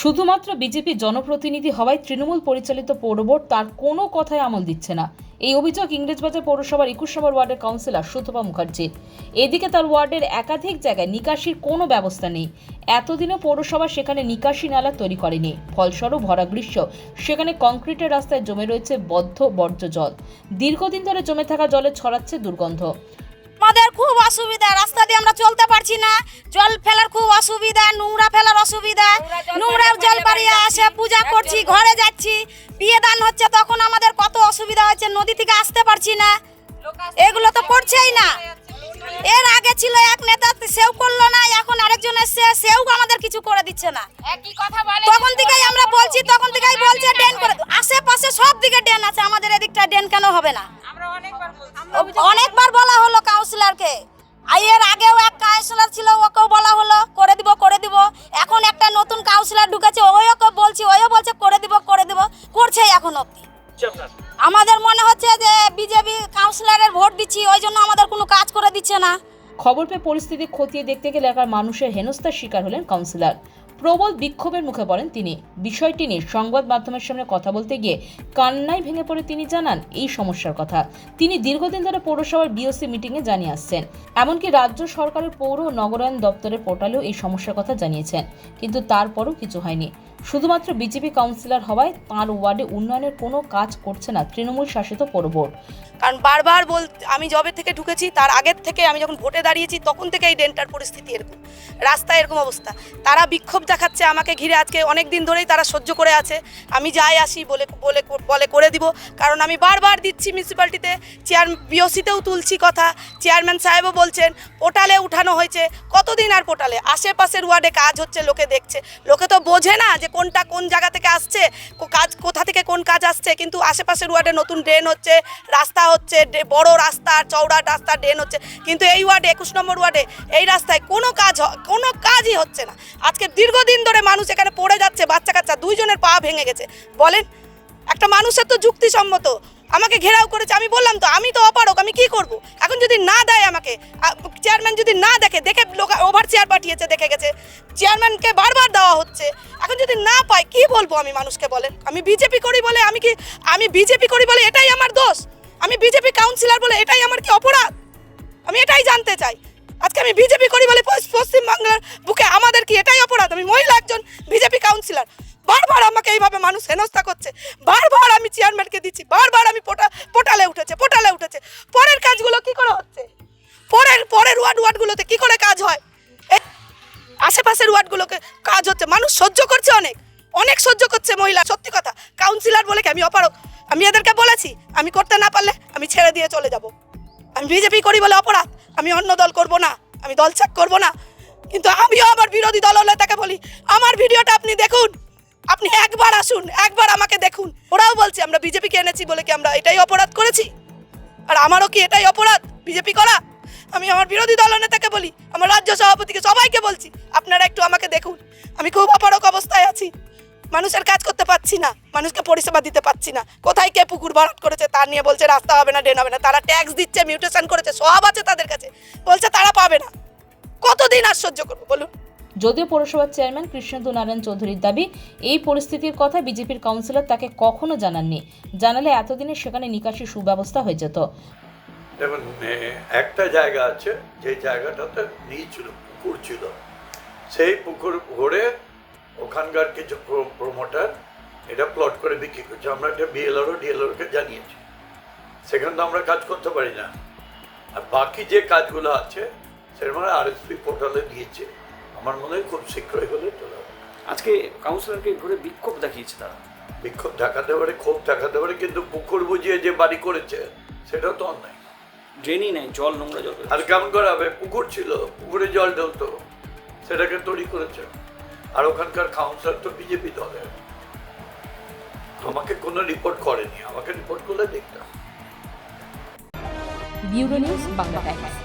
শুধুমাত্র বিজেপি জনপ্রতিনিধি হওয়ায় তৃণমূল পরিচালিত পৌরবোর্ড তার কোনো কথায় আমল দিচ্ছে না। এই অভিযোগ ইংরেজবাজার পৌরসভার একুশ নম্বর ওয়ার্ডের কাউন্সিলর সুতপা মুখার্জির এদিকে তার ওয়ার্ডের একাধিক জায়গায় নিকাশির কোনো ব্যবস্থা নেই। এতদিনও পৌরসভা সেখানে নিকাশি নালা তৈরি করেনি। ফলস্বরূপ ভরা গ্রীষ্ম সেখানে কংক্রিটের রাস্তায় জমে রয়েছে বদ্ধ বর্জ্য জল। দীর্ঘদিন ধরে জমে থাকা জলে ছড়াচ্ছে দুর্গন্ধ। আমাদের খুব অসুবিধা রাস্তা দিয়ে আমরা চলতে পারছি না। জল ফেলার খুব অসুবিধা নোংরা ফেলার অসুবিধা। নোংরা জল বাড়িয়ে আসে পূজা করছি ঘরে যাচ্ছি। বিয়ে দান হচ্ছে তখন আমাদের কত অসুবিধা হচ্ছে নদী থেকে আসতে পারছি না। এগুলো তো করছেই না। এর আগে ছিল এক নেতা সেও করল না এখন আরেকজন এসছে সেও আমাদের কিছু করে দিচ্ছে না। তখন থেকেই আমরা বলছি তখন থেকেই বলছে ড্রেন করে। আশেপাশে সব দিকে ড্রেন আছে আমাদের এদিকটা ড্রেন কেন হবে না? আমরা অনেকবার বলছি। অনেকবার বলা হলো কাউন্সিলরকে এর আগেও এক কাউন্সিলর ছিল ওকেও বলা হলো করে দিব করে দিব। এখন একটা নতুন কাউন্সিলর ঢুকেছে ওকে বলছি ওইও বলছে করে দিব করে দিব। করছে এখন অব্দি আমাদের মনে হচ্ছে যে বিজেপি কাউন্সিলরের ভোট দিচ্ছি ওই জন্য আমাদের কোনো কাজ করে দিচ্ছে না। খবর পেয়ে পরিস্থিতি খতিয়ে দেখতে গেলে এলাকার মানুষের হেনস্থার শিকার হলেন কাউন্সিলর প্রবল বিক্ষোভের মুখে পড়েন তিনি। বিষয়টি নিয়ে সংবাদ মাধ্যমের সামনে কথা বলতে গিয়ে কান্নায় ভেঙে পড়ে তিনি জানান এই সমস্যার কথা। তিনি দীর্ঘদিন ধরে পৌরসভার বিওসি মিটিংয়ে জানিয়ে আসছেন। এমনকি রাজ্য সরকারের পৌর ও নগরায়ণ দপ্তরের পোর্টালেও এই সমস্যার কথা জানিয়েছেন। কিন্তু তারপরও কিছু হয়নি। শুধুমাত্র বিজেপি কাউন্সিলর হওয়ায় তাঁর ওয়ার্ডে উন্নয়নের কোনো কাজ করছে না তৃণমূল শাসিত পৌর কারণ বারবার বল, আমি জবে থেকে ঢুকেছি, তার আগের থেকে আমি যখন ভোটে দাঁড়িয়েছি, তখন থেকে এই ডেন্টার পরিস্থিতি এরকম। রাস্তায় এরকম অবস্থা। তারা বিক্ষোভ দেখাচ্ছে, আমাকে ঘিরে আজকে অনেক দিন ধরেই তারা সহ্য করে আছে। আমি যাই আসি, বলে বলে বলে করে দিব। কারণ আমি বারবার দিচ্ছি মিউনিসিপ্যালিটিতে চেয়ার বিওসিতেও তুলছি কথা। চেয়ারম্যান সাহেবও বলছেন, পোর্টালে উঠানো হয়েছে। কতদিন আর পোর্টালে? আশেপাশের ওয়ার্ডে কাজ হচ্ছে, লোকে দেখছে। লোকে তো বোঝে না যে কোনটা কোন জায়গা থেকে আসছে কাজ কোথা থেকে কোন কাজ আসছে, কিন্তু আশেপাশের ওয়ার্ডে নতুন ড্রেন হচ্ছে, রাস্তা হচ্ছে বড় রাস্তা, চওড়া রাস্তা, ড্রেন হচ্ছে। কিন্তু এই ওয়ার্ডে, একুশ নম্বর ওয়ার্ডে, এই রাস্তায় কোনো কাজ কোনো কাজই হচ্ছে না। আজকে দীর্ঘদিন ধরে মানুষ এখানে পড়ে যাচ্ছে, বাচ্চা কাচ্চা, দুইজনের পা ভেঙে গেছে। বলেন, একটা মানুষের তো যুক্তিসম্মত, আমাকে ঘেরাও করেছে, আমি বললাম তো, আমি তো অপারক আমি কি করব? এখন যদি না দেয় আমাকে চেয়ারম্যান যদি না দেখে দেখে লোক ওভার চেয়ার পাঠিয়েছে, দেখে গেছে। চেয়ারম্যানকে বারবার দেওয়া হচ্ছে। এখন যদি না পাই কি বলব আমি মানুষকে বলেন আমি বিজেপি করি বলে আমি কি, আমি বিজেপি করি বলে এটাই আমার দোষ? আমি বিজেপি কাউন্সিলর বলে এটাই আমার কি অপরাধ? আমি এটাই জানতে চাই। আজকে আমি বিজেপি করি বলে পশ্চিমবাংলার বুকে আমাদের কি এটাই অপরাধ? আমি মহিলা একজন বিজেপি কাউন্সিলর বারবার আমাকে এইভাবে মানুষ হেনস্থা করছে। বারবার আমি চেয়ারম্যানকে দিচ্ছি। বারবার আমি পোটা পোটালে উঠেছে পোটালে উঠেছে। পরের কাজগুলো কি করে হচ্ছে? পরের ওয়ার্ড ওয়ার্ডগুলোতে কি করে কাজ হয়? আশেপাশের ওয়ার্ডগুলোকে কাজ হচ্ছে। মানুষ সহ্য করছে অনেক। অনেক সহ্য করছে মহিলা। সত্যি কথা কাউন্সিলর বলে কি আমি অপারক আমি এদেরকে বলেছি, আমি করতে না পারলে আমি ছেড়ে দিয়ে চলে যাব। আমি বিজেপি করি বলে অপরাধ। আমি অন্য দল করব না। আমি দল ছাক করব না। কিন্তু আমিও আমার বিরোধী দল তাকে বলি, আমার ভিডিওটা আপনি দেখুন। আপনি একবার আসুন, একবার আমাকে দেখুন। ওরাও বলছে, আমরা বিজেপিকে এনেছি বলে কি আমরা এটাই অপরাধ করেছি? আর আমারও কি এটাই অপরাধ? বিজেপি করা? আমি আমার বিরোধী দলনেতাকে বলি, আমার রাজ্য সভাপতিকে, সবাইকে বলছি, আপনারা একটু আমাকে দেখুন। আমি খুব অপারক অবস্থায় আছি। মানুষের কাজ করতে পারছি না, মানুষকে পরিষেবা দিতে পারছি না। কোথায় কে পুকুর ভরাট করেছে তার নিয়ে বলছে, রাস্তা হবে না, ড্রেন হবে না। তারা ট্যাক্স দিচ্ছে, মিউটেশন করেছে, সব আছে তাদের কাছে। বলছে তারা পাবে না। কতদিন সহ্য করব, বলুন? যদিও পৌরসভার চেয়ারম্যান কৃষ্ণেন্দু নারায়ণ চৌধুরীর দাবি, এই পরিস্থিতির কথা বিজেপির কাউন্সিলর তাকে কখনো জানাননি। জানালে এতদিনে সেখানে নিকাশি সুব্যবস্থা হয়ে যেত। দেখুন একটা জায়গা আছে যে জায়গাটাতে নিচ ছিল পুকুর ছিল। সেই পুকুর ভরে ওখানকার কিছু প্রমোটার এটা প্লট করে বিক্রি করছে। আমরা এটা বিএলআরও ডিএলআরকে জানিয়েছি। সেখানে তো আমরা কাজ করতে পারি না। আর বাকি যে কাজগুলো আছে সেটা মানে আরএসপি পোর্টালে দিয়েছে। আমার মনে হয় খুব শীঘ্রই হলে তোলা হবে। আজকে কাউন্সিলরকে ঘুরে বিক্ষোভ দেখিয়েছে তারা। বিক্ষোভ দেখাতে পারে ক্ষোভ দেখাতে পারে কিন্তু পুকুর বুঝিয়ে যে বাড়ি করেছে সেটা তো অন্যায়। ড্রেনই নেই জল নোংরা জল আর কেমন করে হবে পুকুর ছিল পুকুরে জল ঢলতো সেটাকে তৈরি করেছে। আর ওখানকার কাউন্সিলর তো বিজেপি দলের। আমাকে কোনো রিপোর্ট করেনি আমাকে রিপোর্ট করলে দেখতাম। Bureau news Bangla times.